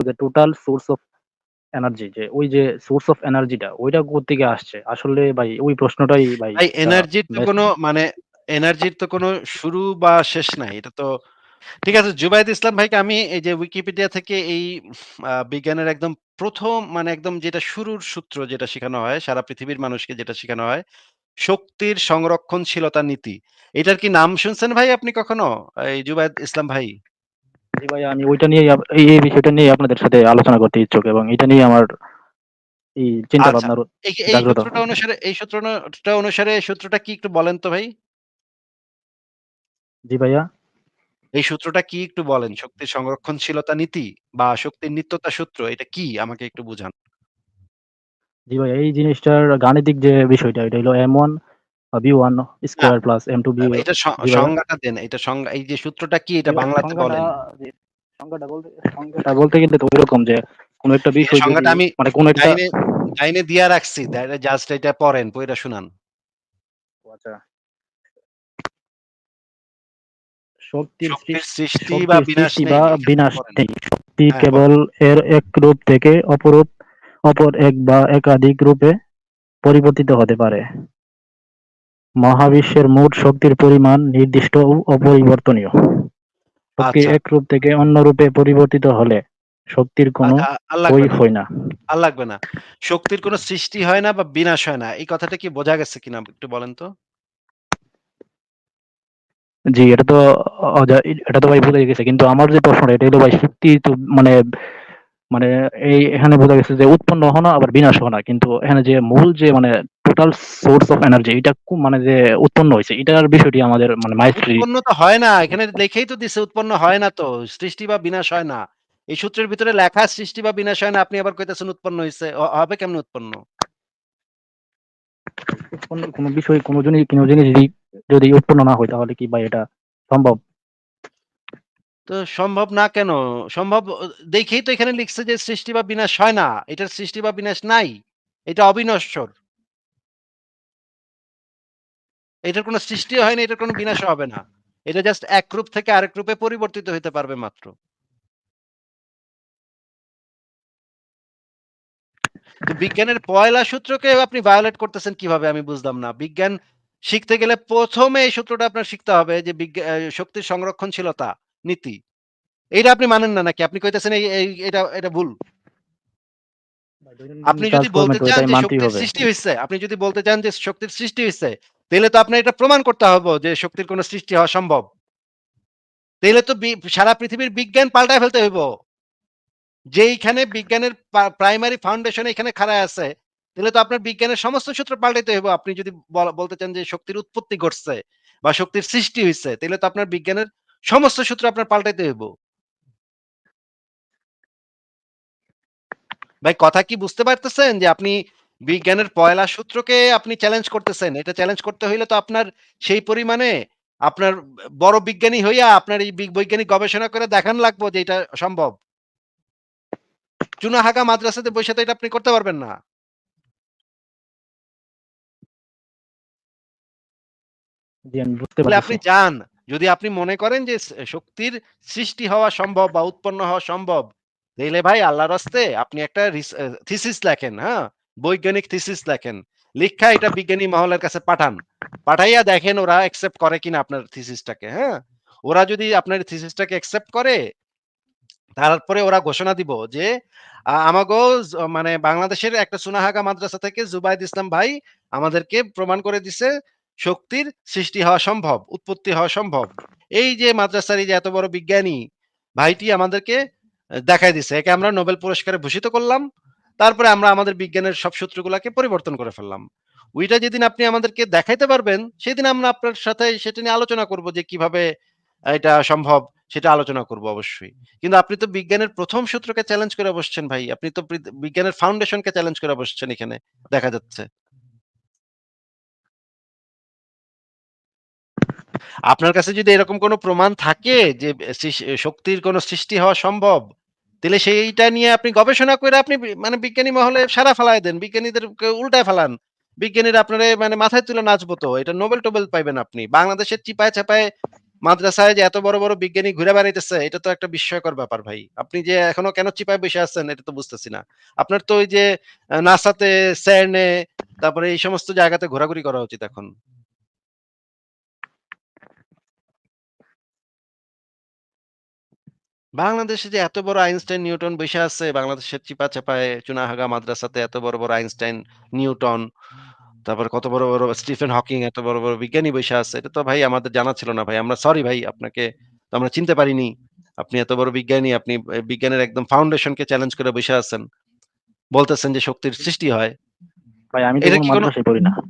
যে total source of energy যে ওই যে সোর্স অফ এনার্জিটা ওইটা কোত্থেকে আসছে? আসলে ভাই ওই প্রশ্নটাই ভাই এনার্জির তো কোনো মানে এনার্জির তো কোনো শুরু বা শেষ নাই। এটা তো ঠিক আছে জুবায়েদ ইসলাম ভাইকে আমি এই যে উইকিপিডিয়া থেকে এই বিজ্ঞানের একদম প্রথম মানে একদম যেটা শুরুর সূত্র যেটা শেখানো হয়, সারা পৃথিবীর মানুষকে যেটা শেখানো হয়, শক্তির সংরক্ষণশীলতা নীতি। এটার কি নাম শুনছেন ভাই আপনি কখনো? এই জুবাইদ ইসলাম ভাই? জি ভাই আমি ওইটা নিয়ে এই বিষয়টা নিয়ে আপনাদের সাথে আলোচনা করতে ইচ্ছুক এবং এটা নিয়ে আমার এই চিন্তা আচ্ছা, সূত্রটা অনুসারে এই সূত্রটা অনুসারে সূত্রটা কি একটু বলেন তো ভাই? জি ভাইয়া। এই সূত্রটা কি একটু বলেন? শক্তির সংরক্ষণশীলতা নীতি বা শক্তির নিত্যতা সূত্র এটা কি? আমাকে একটু বুঝান। জি ভাই এই জিনিসটার গাণিতিক যে বিষয়টা এটা হলো এমন শক্তি কেবল এর এক রূপ থেকে অপরূপ অপর এক বা একাধিক রূপে পরিবর্তিত হতে পারে। মহাবিশ্বের মোট শক্তির পরিমাণ নির্দিষ্ট ও অপরিবর্তনীয়। শক্তি আচ্ছা। এক রূপ থেকে অন্য রূপে পরিবর্তিত হলে শক্তির কোনো আচ্ছা, আর না। হয় না। আর লাগবে না। শক্তির কোনো সৃষ্টি হয় না বা বিনাশ হয় না। এই কথাটা কি বোঝা গেছে কিনা একটু বলেন তো? জি, এটা তো অ এটা তো ভাই বোঝাই গেছে। কিন্তু আমার যে প্রশ্নটা এটা হলো ভাই শক্তি তো মানে মানে এই এখানে বোঝা গেছে যে উৎপন্ন হওয়া না আবার বিনাশ হওয়া না। কিন্তু এখানে যে মূল যে মানে টোটাল সোর্স অফ এনার্জি এটা কু মানে যে উৎপন্ন হইছে এটার বিষয়টি আমাদের মানে মাইস্ট্রি উৎপন্ন তো হয় না। এখানে লেখেই তো দিছে উৎপন্ন হয় না তো। সৃষ্টি বা বিনাশ হয় না। এই সূত্রের ভিতরে লেখা সৃষ্টি বা বিনাশ হয় না। আপনি আবার কইতেছেন উৎপন্ন হইছে। হবে কেমনে উৎপন্ন? উৎপন্ন কোন বিষয় কোন জিনিস কোন জিনিস যদি যদি উৎপন্ন না হয় তাহলে কি ভাই এটা সম্ভব? তো সম্ভব না কেন? সম্ভব দেখেই তো এখানে লিখছে যে সৃষ্টি বা বিনাশ হয় না। এটার সৃষ্টি বা বিনাশ নাই। এটা অবিনশ্বর। এটার কোনো সৃষ্টিও হয় না, এটার কোনো বিনাশও হবে না। এটা জাস্ট এক রূপ থেকে আরেক রূপে পরিবর্তিত হইতে পারবে মাত্র। তো বিজ্ঞানের পয়লা সূত্রকে আপনি ভায়োলেট করতেছেন কীভাবে আমি বুঝলাম না। বিজ্ঞান শিখতে গেলে ১ম এ এই সূত্রটা আপনার শিখতে হবে যে শক্তির সংরক্ষণশীলতা নীতি। এইটা আপনি মানেন না নাকি? আপনি কইতেছেন এই এটা এটা ভুল। আপনি যদি বলতে চান যে শক্তির সৃষ্টি হইছে, আপনি যদি বলতে চান যে শক্তির সৃষ্টি হইছে, তাইলে তো আপনার এটা প্রমাণ করতে হবে যে শক্তির কোনো সৃষ্টি হওয়া সম্ভব। তাইলে তো সারা পৃথিবীর বিজ্ঞান পাল্টায় ফেলতে হইব। যেইখানে বিজ্ঞানের প্রাইমারি ফাউন্ডেশন এখানে খাড়ায় আছে, তাইলে তো আপনার বিজ্ঞানের সমস্ত সূত্র পাল্টাইতে হইব। আপনি যদি বলতে চান যে শক্তির উৎপত্তি ঘটছে বা শক্তির সৃষ্টি হইছে, তাহলে তো আপনার বিজ্ঞানের সমস্ত সূত্র আপনার পাল্টাইতে হইব। ভাই কথা কি বুঝতে পারতেছেন? যে আপনি বিজ্ঞানের পয়লা সূত্রকে আপনি চ্যালেঞ্জ করতেছেন। এটা চ্যালেঞ্জ করতে হইলে তো আপনার সেই পরিমাণে আপনার বড় বিজ্ঞানী হইয়া আপনার এই বৈজ্ঞানিক গবেষণা করে দেখান লাগবো যে এটা সম্ভব। চুনাহাগা মাদ্রাসাতে বইসা তো এটা আপনি করতে পারবেন না। আপনি যান। যদি আপনি মনে করেন যে শক্তির সৃষ্টি হওয়া সম্ভব বা উৎপন্ন হওয়া সম্ভব, তাইলে ভাই আল্লাহর হস্তে আপনি একটা থিসিস লেখেন, হ্যাঁ? বৈজ্ঞানিক থিসিস লেখেন। লিখা এটা বিজ্ঞানী মহলের কাছে পাঠান। পাঠাইয়া দেখেন ওরা অ্যাকসেপ্ট করে কিনা আপনার থিসিসটাকে, হ্যাঁ? ওরা যদি আপনার থিসিসটাকে অ্যাকসেপ্ট করে, তারপরে ওরা ঘোষণা দিব যে আমাগো মানে বাংলাদেশের একটা চুনাহাগা মাদ্রাসা থেকে জুবায়েদ ইসলাম ভাই আমাদেরকে প্রমাণ করে দিছে শক্তির সৃষ্টি হওয়া সম্ভব, উৎপত্তি হওয়া সম্ভব। এই যে মাদ্রাসার যে এত বড় বিজ্ঞানী ভাইটি আমাদেরকে দেখাই দিছে। একে আমরা নোবেল পুরস্কারে ভূষিত করলাম। তারপরে আমরা আমাদের বিজ্ঞানের সব সূত্রগুলাকে পরিবর্তন করে ফেললাম। ওইটা যেদিন আপনি আমাদেরকে দেখাইতে পারবেন, সেদিন আমরা আপনার সাথে সেটা নিয়ে আলোচনা করব যে কীভাবে এটা সম্ভব সেটা আলোচনা করব অবশ্যই। কিন্তু আপনি তো বিজ্ঞানের প্রথম সূত্রকে চ্যালেঞ্জ করে বসছেন ভাই। আপনি তো বিজ্ঞানের ফাউন্ডেশনকে চ্যালেঞ্জ করে বসছেন এখানে দেখা যাচ্ছে। আপনার কাছে যদি এরকম কোনো প্রমাণ থাকে যে শক্তির কোনো সৃষ্টি হওয়া সম্ভব, তাইলে সেইটা নিয়ে আপনি গবেষণা কইরা আপনি মানে বিজ্ঞানী মহলে সাড়া ফেলায় দেন। বিজ্ঞানীদেরকে উল্টায় ফেলান। বিজ্ঞানীরা আপনারে মানে মাথায় তুলে নাচবো তো। এটা নোবেল-টোবেল পাইবেন আপনি। বাংলাদেশের চিপায় চাপায় মাদ্রাসায় যে এত বড়, বড় বিজ্ঞানী ঘুরে বেড়াইতেছে এটা তো একটা বিস্ময়কর ব্যাপার ভাই। আপনি যে এখনও কেন চিপায় বসে আছেন এটা তো বুঝতেছি না। আপনার তো ওই যে নাসাতে, এ তারপরে এই সমস্ত জায়গাতে ঘোরাঘুরি করা উচিত এখন। বাংলাদেশে যে এত বড় আইনস্টাইন, নিউটন বইসা আছে বাংলাদেশের চিপা-চাপায় চুনাহাগা মাদ্রাসাতে এত বড়, বড় আইনস্টাইন, নিউটন, তারপর কত বড়, বড় স্টিফেন হকিং এত বড়, বড় বিজ্ঞানী বইসা আছে। এটা তো ভাই আমাদের জানা ছিল না ভাই। আমরা সরি ভাই আপনাকে আমরা চিনতে পারিনি। আপনি এত বড় বিজ্ঞানী, আপনি বিজ্ঞানের একদম ফাউন্ডেশন কে চ্যালেঞ্জ করে বসে আছেন। বলতেছেন যে শক্তির সৃষ্টি হয়। ভাই আমি তো এটা কি মাদ্রাসায় পড়ি না।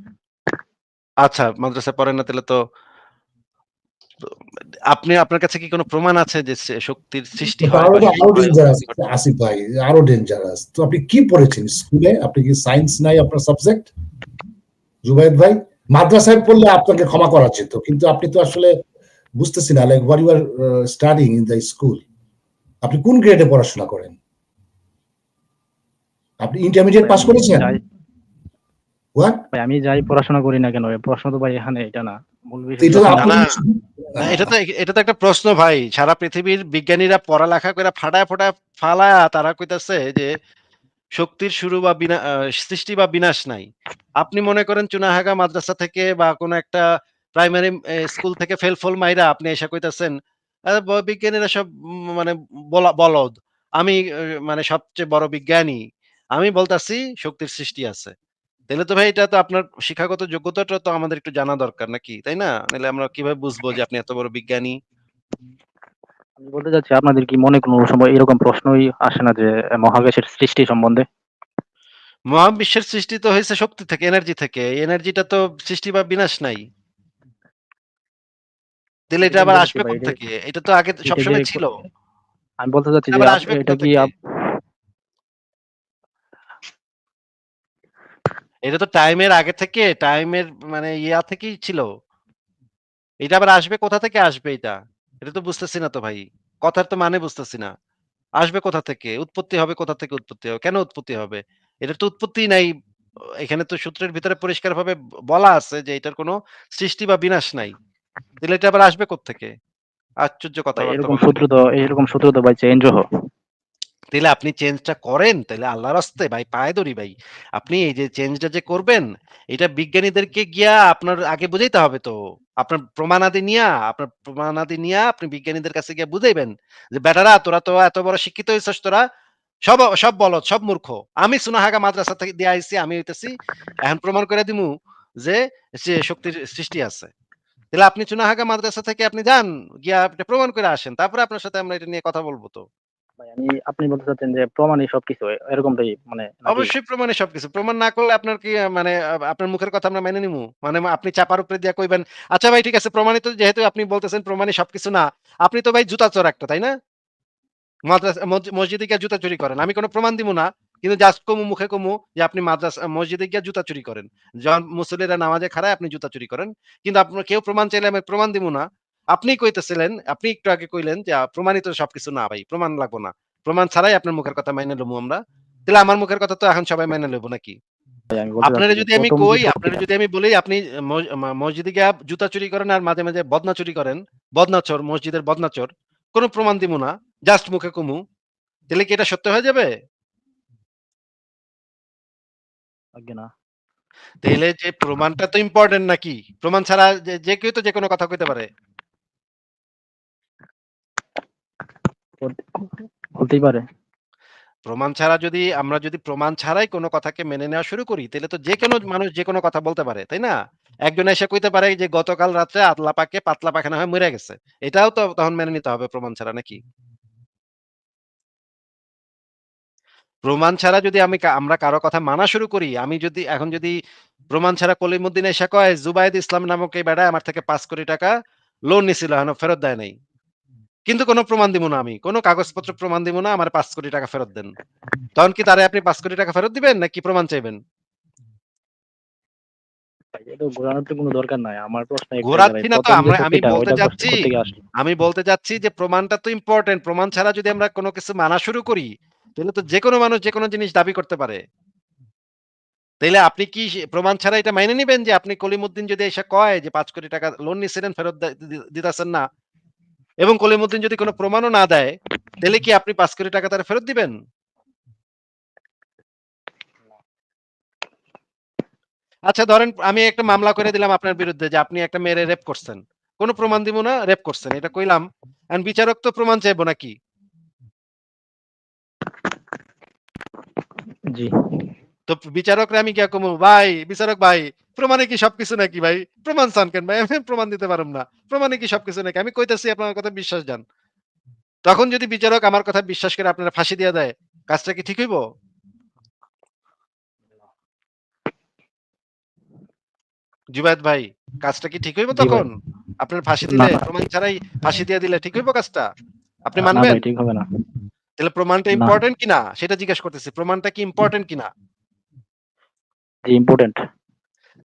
আচ্ছা মাদ্রাসায় পড়েন না তাহলে তো আপনি আপনার কাছে কি কোনো প্রমাণ আছে যে শক্তির সৃষ্টি হয়? আসিফ ভাই আরও ডেঞ্জারাস তো আপনি কি পড়েছেন স্কুলে আপনি কি সায়েন্স নাই আপনার সাবজেক্ট জুবাইদ ভাই মাদ্রাসায় পড়লে আপনাকে ক্ষমা করা যেত কিন্তু আপনি তো আসলে বুঝতেছি না like what you are studying in the school আপনি কোন গ্রেডে পড়াশোনা করেন? আপনি ইন্টারমিডিয়েট পাস আমি করেছেন যাই হোয়াট ভাই আমি যাই পড়াশোনা করি না কেন? প্রশ্ন তো ভাই এখানে এটা না। মূল বিষয় এটা তো এটা তো একটা প্রশ্ন ভাই। সারা পৃথিবীর বিজ্ঞানীরা পড়ালেখা কইরা ফাটায়, ফাটায় ফালায়া তারা কইতাছে যে শক্তির শুরু বা সৃষ্টি বা বিনাশ নাই। আপনি মনে করেন চুনাহাগা মাদ্রাসা থেকে বা কোনো একটা প্রাইমারি স্কুল থেকে ফেল-ফল মাইরা আপনি আইসা কইতাছেন, বিজ্ঞানীরা সব মানে বলা বলদ। আমি মানে সবচেয়ে বড় বিজ্ঞানী। আমি বলতাছি শক্তির সৃষ্টি আছে। তাইলে তো ভাই এটা তো আপনার শিক্ষাগত যোগ্যতাটা তো আমাদের একটু জানা দরকার নাকি? তাই না? নাইলে আমরা কীভাবে বুঝব যে আপনি এত বড় বিজ্ঞানী? আমি বলতে চাচ্ছি আপনাদের কি মনে কোনো সময় এরকম প্রশ্নই আসে না যে মহাকাশের সৃষ্টি সম্বন্ধে? মহাবিশ্বের সৃষ্টি তো হয়েছে শক্তি থেকে, এনার্জি থেকে। এনার্জিটা তো সৃষ্টি বা বিনাশ নাই। তাহলে এটা আবার আসবে এটা কোত্থেকে? এটা তো আগে সবসময় ছিল। আমি বলতে চাচ্ছি যে এটা কি থেকে? আপ এটা তো টাইমের আগে থেকে টাইমের মানে ইয়া থেকেই ছিল। এটা আবার আসবে কোথা থেকে আসবে এটা? এটা তো বুঝতেছি না তো ভাই। কথার তো মানে বুঝতেছি না। আসবে কোথা থেকে? উৎপত্তি হবে কোথা থেকে উৎপত্তি হবে? কেন উৎপত্তি হবে? এটার তো উৎপত্তি নাই। এখানে তো সূত্রের ভিতরে পরিষ্কারভাবে ব বলা আছে যে এটার কোনো সৃষ্টি বা বিনাশ নাই। তাইলে এটা আবার আসবে কোত্থেকে? আশ্চর্য কথা এরকম সূত্র তো এরকম সূত্র তো ভাই চেঞ্জও হ তাইলে আপনি চেঞ্জটা করেন, তাইলে আল্লাহর হস্তে ভাই পায়ে ধরি ভাই। আপনি এই যে চেঞ্জটা যে করবেন, এটা বিজ্ঞানীদেরকে গিয়া আপনার আগে বুঝাইতে হবে তো। আপনার প্রমাণাদি নিয়া আপনার প্রমাণাদি নিয়া আপনি বিজ্ঞানীদের কাছে গিয়ে বুঝাইবেন যে, "বেটারা তোরা তো এত বড় শিক্ষিত হইছস তোরা। সব সব বলদ, সব মূর্খ। আমি চুনাহাগা মাদ্রাসা থেকে দিয়া আইছি, আমি হইতেছি এখন প্রমাণ করে দিমু যে, যে শক্তির সৃষ্টি আছে।" তাহলে আপনি চুনাহাগা মাদ্রাসা থেকে আপনি যান, গিয়া আপনি প্রমাণ করে আসেন। তারপরে আপনার সাথে আমরা এটা নিয়ে কথা বলব তো। আমি আপনি বলতে চাচ্ছেন যে প্রমাণই সবকিছু এরকমটাই মানে অবশ্যই প্রমাণই সবকিছু। প্রমাণ না করলে আপনার কি মানে আপনার মুখের কথা আমরা মেনে নিমু? মানে আপনি চাপার উপরে দিয়া কইবেন, "আচ্ছা ভাই ঠিক আছে প্রমাণিত যেহেতু আপনি বলতেছেন প্রমাণই সবকিছু না। আপনি তো ভাই জুতা চোর একটা, তাই না? মসজিদে গিয়া জুতা চুরি করেন। আমি কোন প্রমাণ দিমু না। কিন্তু জাস্ট কমু মুখে কমু যে আপনি মাদ্রাসা মসজিদে গিয়া জুতা চুরি করেন। যখন মুসল্লিরা নামাজে খাড়ায় আপনি জুতা চুরি করেন। কিন্তু আপনার কেউ প্রমাণ চাইলে আমি প্রমাণ দিমু না। আপনিই কইতেছিলেন, আপনি একটু আগে কইলেন যে প্রমাণিত সবকিছু না ভাই। প্রমাণ লাগবো না। প্রমাণ ছাড়াই আপনার মুখের কথা মাইনা লমু আমরা। তাইলে আমার মুখের কথা তো এখন সবাই মাইনা লইব নাকি? আপনারে যদি আমি কই, যে আপনারে যদি আমি বলি আপনি মসজিদে গিয়া জুতা চুরি করেন আর মাঝে, মাঝে বদনা চুরি করেন। বদনা চোর, মসজিদের বদনা চোর। কোন প্রমাণ দিমু না। জাস্ট মুখে কমু। তাহলে কি এটা সত্য হয়ে যাবে? তাইলে যে প্রমাণটা তো ইম্পোর্টেন্ট নাকি? প্রমাণ ছাড়া যে যে কেউ তো যেকোনো কথা কইতে পারে। বলতেই পারে। প্রমাণ ছাড়া যদি আমরা যদি প্রমাণ ছাড়াই কোন কথাকে মেনে নেওয়া শুরু করি, তাইলে তো যেকোনো মানুষ যেকোনো কথা বলতে পারে, তাই না? একজন এসে কইতে পারে যে গতকাল রাত্রে আল্লাহ পাকে পাতলা পায়খানা হয়ে মইরা গেছে। এটাও তো তখন মেনে নিতে হবে প্রমাণ ছাড়া নাকি? প্রমাণ ছাড়া যদি আমি আমরা কারও কথা মানা শুরু করি, আমি যদি এখন যদি প্রমাণ ছাড়া কলিমুদ্দিন এসে কয়, "জুবায়েদ ইসলাম নামক এই বেডা আমার থেকে পাঁচ কোটি টাকা লোন নিছিল, এখনও ফেরত দেয় নাই।" কিন্তু কোন প্রমাণ দিমু না আমি। কোন কাগজপত্র প্রমাণ দিমু না, আমার ৳৫,০০,০০,০০০ ফেরত দেন। তখন কি তারে আপনি ৳৫,০০,০০,০০০ ফেরত দিবেন নাকি প্রমাণ চাইবেন? ভাই এটা ঘোরানোর তো কোন দরকার নাই। আমার প্রশ্ন একটাই যে ভাই ঘোরাচ্ছি না তো ১ম যে আমরা আমি বলতে চাচ্ছি যে প্রমাণটা তো ইম্পোর্টেন্ট। প্রমাণ ছাড়া যদি আমরা কোন কিছু মানা শুরু করি, তাইলে তো যেকোনো মানুষ যেকোনো জিনিস দাবি করতে পারে। তাইলে আপনি কি প্রমাণ ছাড়া এটা মাইনে নিবেন যে আপনি কলিমুদ্দিন যদি এসে কয় যে পাঁচ কোটি টাকা লোন নিছিলেন ফেরত দিতেছেন না, এবং কলিমুদ্দিন যদি কোনো প্রমাণও না দেয়, তাহলে কি আপনি পাঁচ কোটি টাকা তারা ফেরত দিবেন? আচ্ছা ধরেন আমি একটা মামলা করে দিলাম আপনার বিরুদ্ধে যে আপনি একটা মেয়েরে রেপ করছেন। কোনো প্রমাণ দিব না? রেপ করছেন, এটা কইলাম। And বিচারক তো প্রমাণ চাইব নাকি? জি। তো বিচারকরা আমি কি কমু? ভাই বিচারক ভাই প্রমাণে কি সবকিছু নাকি ভাই? প্রমাণ চান কেন ভাই? আমি প্রমাণ দিতে পারুম না। প্রমাণে কি সবকিছু নাকি? আমি কইতাছি আপনার কথা বিশ্বাস যান তখন যদি বিচারক আমার কথা বিশ্বাস করে আপনারা ফাঁসি দিয়ে দেয় কাজটা কি ঠিক হইব? জুবায়েদ ভাই কাজটা কি ঠিক হইব তখন? আপনার ফাঁসি দিলে প্রমাণ ছাড়াই ফাঁসি দিয়ে দিলে ঠিক হইব কাজটা? আপনি মানবেন? ঠিক হবে না। তাহলে প্রমাণটা। ইম্পর্টেন্ট কিনা? সেটা জিজ্ঞেস করতেছি প্রমাণটা কি ইম্পর্টেন্ট কিনা? জি ইম্পর্টেন্ট